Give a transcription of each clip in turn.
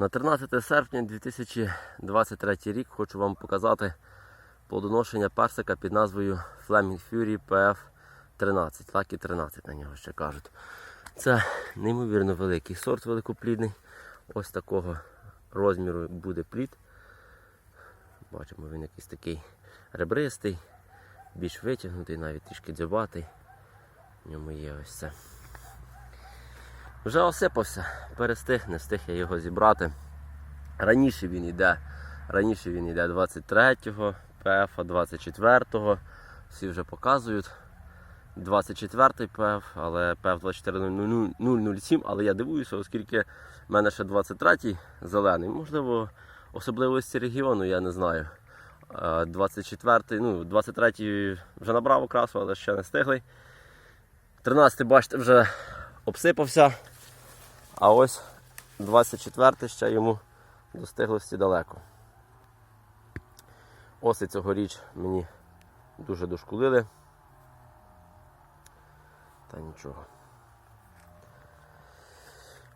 На 13 серпня 2023 рік хочу вам показати плодоношення персика під назвою Flaming Fury PF13. Lucky 13 на нього ще кажуть. Це неймовірно великий сорт великоплідний. Ось такого розміру буде плід. Бачимо, він якийсь такий ребристий, більш витягнутий, навіть трішки дзьобатий. В ньому є ось це. Вже осипався, перестиг, не встиг я його зібрати. Раніше він йде, раніше він йде 23-го, ПФ, 24-го. Всі вже показують. 24-й ПФ, але ПФ 24.007, але я дивуюся, оскільки в мене ще 23-й зелений. Можливо, особливості регіону, я не знаю. 24-й, ну, 23-й вже набрав окрасу, але ще не стиглий. 13-й, бачите, вже обсипався. А ось 24 ще йому до стиглості далеко. Оси цьогоріч мені дуже дошкулили. Та нічого.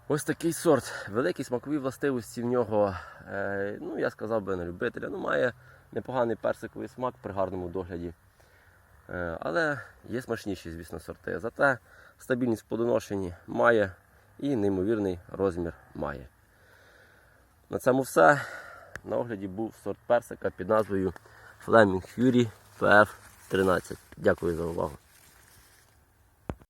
Ось такий сорт. Великі смакові властивості в нього, е, ну я сказав би на любителя. Ну, має непоганий персиковий смак при гарному догляді. Е, але є смачніші, звісно, сорти. Зате стабільність в плодоношенні має і неймовірний розмір має. На цьому все. На огляді був сорт персика під назвою Flaming Fury PF13. Дякую за увагу.